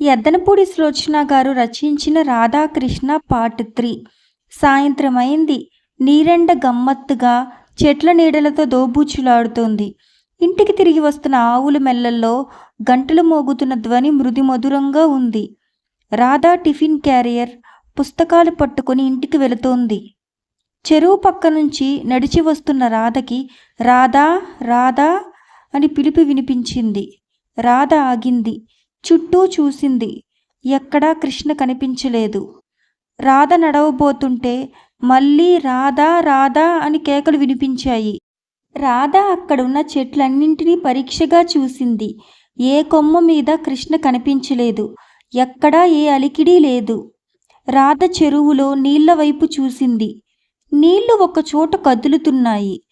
ఎద్దనపూడి సులోచన గారు రచించిన Radhakrishna part three. సాయంత్రం అయింది నీరెండ గమ్మత్తుగా చెట్ల నీడలతో దోబూచులాడుతోంది. ఇంటికి తిరిగి వస్తున్న ఆవుల మెల్లల్లో గంటలు మోగుతున్న ధ్వని మృది మధురంగా ఉంది. రాధా టిఫిన్ క్యారియర్ పుస్తకాలు పట్టుకొని ఇంటికి వెళుతోంది. చెరువు పక్క నుంచి నడిచి వస్తున్న రాధకి రాధా రాధా అని పిలుపు వినిపించింది. రాధ ఆగింది. చుట్టూ చూసింది. ఎక్కడా కృష్ణ కనిపించలేదు. రాధ నడవబోతుంటే మళ్ళీ రాధా రాధా అని కేకలు వినిపించాయి. రాధ అక్కడున్న చెట్లన్నింటినీ పరీక్షగా చూసింది. ఏ కొమ్మ మీద కృష్ణ కనిపించలేదు. ఎక్కడా ఏ అలికిడి లేదు. రాధ చెరువులో నీళ్ళ వైపు చూసింది. నీళ్ళు ఒకచోట కదులుతున్నాయి.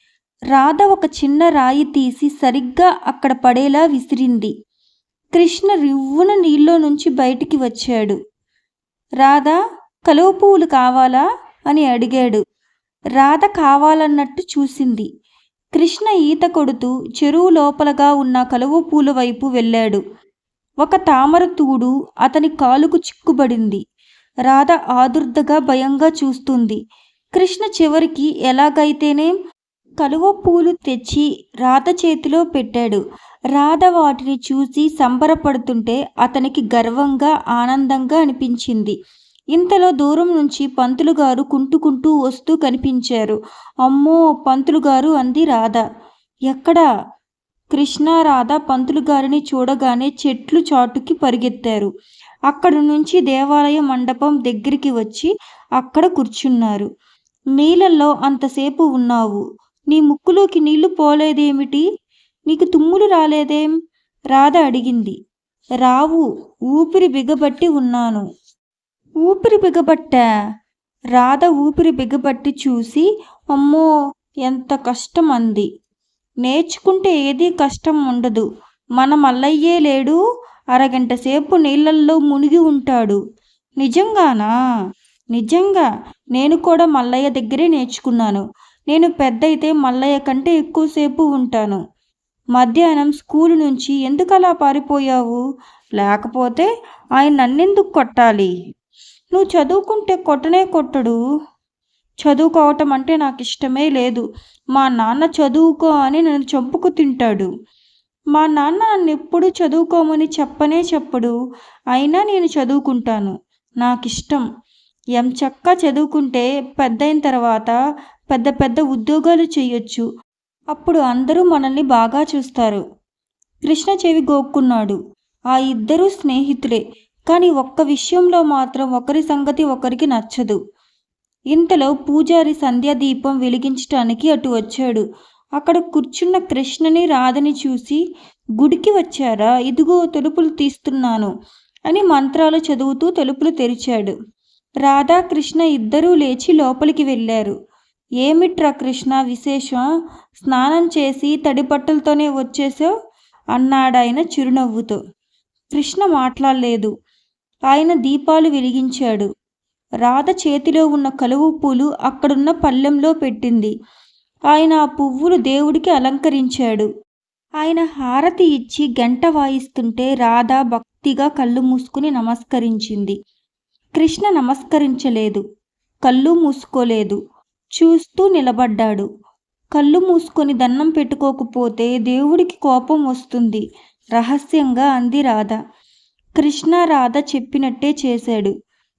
రాధ ఒక చిన్న రాయి తీసి సరిగ్గా అక్కడ పడేలా విసిరింది. కృష్ణ రివ్వున నీళ్ళలో నుంచి బయటికి వచ్చాడు. రాధా కలువ పువ్వులు కావాలా? అని అడిగాడు. రాధ కావాలన్నట్టు చూసింది. కృష్ణ ఈత కొడుతూ చెరువు లోపలగా ఉన్న కలువ పూల వైపు వెళ్ళాడు. ఒక తామర తూడు అతని కాలుకు చిక్కుబడింది. రాధ ఆదుర్దగా భయంగా చూస్తుంది. కృష్ణ చివరికి ఎలాగైతేనే కలువ పూలు తెచ్చి రాధ చేతిలో పెట్టాడు. రాధ వాటిని చూసి సంబరపడుతుంటే అతనికి గర్వంగా ఆనందంగా అనిపించింది. ఇంతలో దూరం నుంచి పంతులు గారు కుంటుకుంటూ వస్తూ కనిపించారు. అమ్మో! పంతులు గారు అంది రాధ. ఎక్కడా? కృష్ణారాధ పంతులు గారిని చూడగానే చెట్లు చాటుకి పరిగెత్తారు. అక్కడి నుంచి దేవాలయ మండపం దగ్గరికి వచ్చి అక్కడ కూర్చున్నారు. నీళ్ళల్లో అంతసేపు ఉన్నావు. నీ ముక్కులోకి నీళ్ళు పోలేదేమిటి? నీకు తుమ్ములు రాలేదేం? రాధ అడిగింది. రావు ఊపిరి బిగబట్టి ఉన్నాను. ఊపిరి బిగబట్టా? రాధ ఊపిరి బిగబట్టి చూసి అమ్మో ఎంత కష్టం అంది నేర్చుకుంటే ఏదీ కష్టం ఉండదు. మన మల్లయ్యే లేడు. అరగంట సేపు నీళ్ళల్లో మునిగి ఉంటాడు. నిజంగానా? నిజంగా. నేను కూడా మల్లయ్య దగ్గరే నేర్చుకున్నాను. నేను పెద్దయితే మల్లయ్య కంటే ఎక్కువసేపు ఉంటాను. మధ్యాహ్నం స్కూలు నుంచి ఎందుకలా పారిపోయావు? లేకపోతే ఆయన నన్నెందుకు కొట్టాలి? నువ్వు చదువుకుంటే కొట్టనే కొట్టడు. చదువుకోవటం అంటే నాకు ఇష్టమే లేదు. మా నాన్న చదువుకో అని నన్ను చంపుకు తింటాడు. మా నాన్న నన్ను ఎప్పుడు చదువుకోమని చెప్పనే చెప్పడు. అయినా నేను చదువుకుంటాను. నాకు ఇష్టం ఎంచక్క చదువుకుంటే పెద్దయిన తర్వాత పెద్ద పెద్ద ఉద్యోగాలు చేయొచ్చు అప్పుడు అందరూ మనల్ని బాగా చూస్తారు. కృష్ణ చెవి గోక్కున్నాడు. ఆ ఇద్దరూ స్నేహితులే కానీ ఒక్క విషయంలో మాత్రం ఒకరి సంగతి ఒకరికి నచ్చదు. ఇంతలో పూజారి సంధ్యాదీపం వెలిగించటానికి అటు వచ్చాడు. అక్కడ కూర్చున్న కృష్ణని రాధని చూసి గుడికి వచ్చారా? ఇదిగో తలుపులు తీస్తున్నాను అని మంత్రాలు చదువుతూ తలుపులు తెరిచాడు. రాధాకృష్ణ ఇద్దరూ లేచి లోపలికి వెళ్ళారు. ఏమిట్రా కృష్ణ విశేషం? స్నానం చేసి తడిపట్టలతోనే వచ్చేసావు అన్నాడాయన చిరునవ్వుతో. కృష్ణ మాట్లాడలేదు. ఆయన దీపాలు వెలిగించాడు. రాధ చేతిలో ఉన్న కలువు పూలు అక్కడున్న పళ్ళెంలో పెట్టింది. ఆయన ఆ పువ్వులు దేవుడికి అలంకరించాడు. ఆయన హారతి ఇచ్చి గంట వాయిస్తుంటే రాధ భక్తిగా కళ్ళు మూసుకుని నమస్కరించింది. కృష్ణ నమస్కరించలేదు. కళ్ళు మూసుకోలేదు. చూస్తూ నిలబడ్డాడు. కళ్ళు మూసుకొని దండం పెట్టుకోకపోతే దేవుడికి కోపం వస్తుంది. రహస్యంగా అంది రాధ. కృష్ణ రాధ చెప్పినట్టే చేశాడు.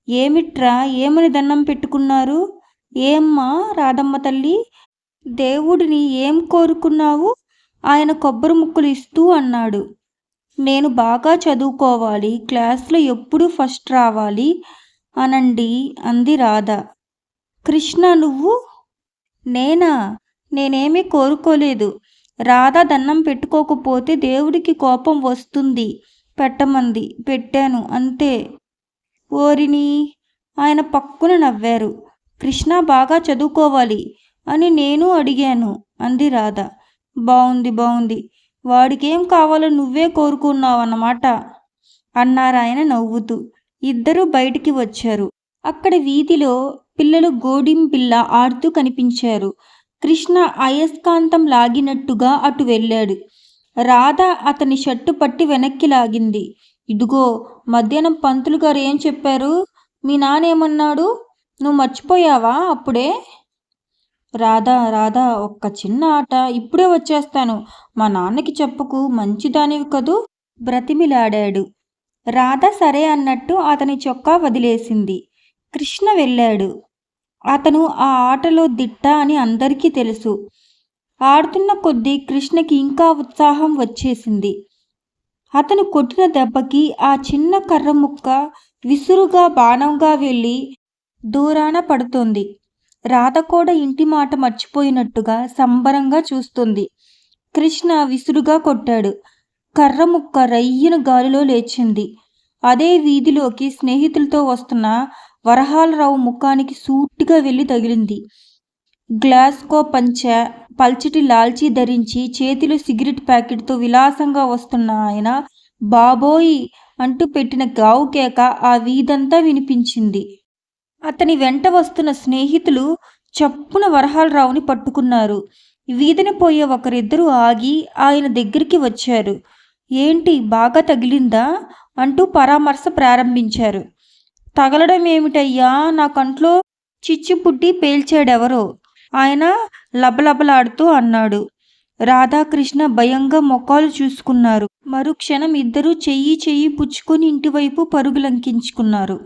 ఏమిట్రా ఏమని దండం పెట్టుకున్నారు? ఏమ్మా రాధమ్మ తల్లి దేవుడిని ఏం కోరుకున్నావు? ఆయన కొబ్బరి ముక్కలు ఇస్తూ అన్నాడు. నేను బాగా చదువుకోవాలి క్లాస్లో ఎప్పుడు ఫస్ట్ రావాలి అనండి అంది రాధ. కృష్ణ నువ్వు? నేనా? నేనేమీ కోరుకోలేదు. రాధ దండం పెట్టుకోకపోతే దేవుడికి కోపం వస్తుంది. పెట్టమంది. పెట్టాను. అంతే. ఓరిని? ఆయన పక్కున నవ్వారు. కృష్ణ బాగా చదువుకోవాలి అని నేను అడిగాను అంది రాధ. బాగుంది బాగుంది వాడికేం కావాలో నువ్వే కోరుకున్నావన్నమాట అన్నారాయన నవ్వుతూ. ఇద్దరూ బయటికి వచ్చారు. అక్కడ వీధిలో పిల్లలు గోడింపిల్ల ఆడుతూ కనిపించారు. కృష్ణ అయస్కాంతం లాగినట్టుగా అటు వెళ్ళాడు. రాధ అతని షర్టు పట్టి వెనక్కి లాగింది. ఇదిగో మధ్యాహ్నం పంతులు గారు ఏం చెప్పారు? మీ నాన్న ఏమన్నాడు? నువ్వు మర్చిపోయావా అప్పుడే? రాధా రాధా ఒక్క చిన్న ఆట ఇప్పుడే వచ్చేస్తాను. మా నాన్నకి చెప్పుకు మంచిదానివి కదూ? బ్రతిమిలాడాడు. రాధ సరే అన్నట్టు అతని చొక్కా వదిలేసింది. కృష్ణ వెళ్ళాడు. అతను ఆ ఆటలో దిట్ట అని అందరికీ తెలుసు. ఆడుతున్న కొద్దీ కృష్ణకి ఇంకా ఉత్సాహం వచ్చేసింది. అతను కొట్టిన దెబ్బకి ఆ చిన్న కర్ర ముక్క విసురుగా బాణంగా వెళ్ళి దూరాన పడుతోంది. రాధ కూడా ఇంటి మాట మర్చిపోయినట్టుగా సంబరంగా చూస్తుంది. కృష్ణ విసురుగా కొట్టాడు. కర్ర ముక్క రయ్యన గాలిలో లేచింది. అదే వీధిలోకి స్నేహితులతో వస్తున్న వరహాలరావు ముఖానికి సూటిగా వెళ్ళి తగిలింది. గ్లాస్కో పంచ పల్చటి లాల్చీ ధరించి చేతిలో సిగరెట్ ప్యాకెట్తో విలాసంగా వస్తున్న ఆయన బాబోయి అంటూ పెట్టిన గావు కేక ఆ వీధంతా వినిపించింది. అతని వెంట వస్తున్న స్నేహితులు చప్పున వరహాలరావుని పట్టుకున్నారు. వీధిని పోయే ఒకరిద్దరూ ఆగి ఆయన దగ్గరికి వచ్చారు. ఏంటి బాగా తగిలిందా? అంటూ పరామర్శ ప్రారంభించారు. తగలడం ఏమిటయ్యా? నా కంట్లో చిచ్చుపుట్టి పేల్చాడెవరో? ఆయన లబలబలాడుతూ అన్నాడు. రాధాకృష్ణ భయంగా మొక్కలు చూసుకున్నారు. మరుక్షణం ఇద్దరూ చెయ్యి చెయ్యి పుచ్చుకొని ఇంటివైపు పరుగులంకించుకున్నారు.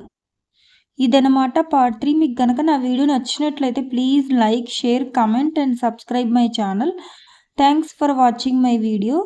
ఇదనమాట పార్ట్ త్రీ మీకు కనుక నా వీడియో నచ్చినట్లయితే please like share comment and subscribe my channel thanks for watching my video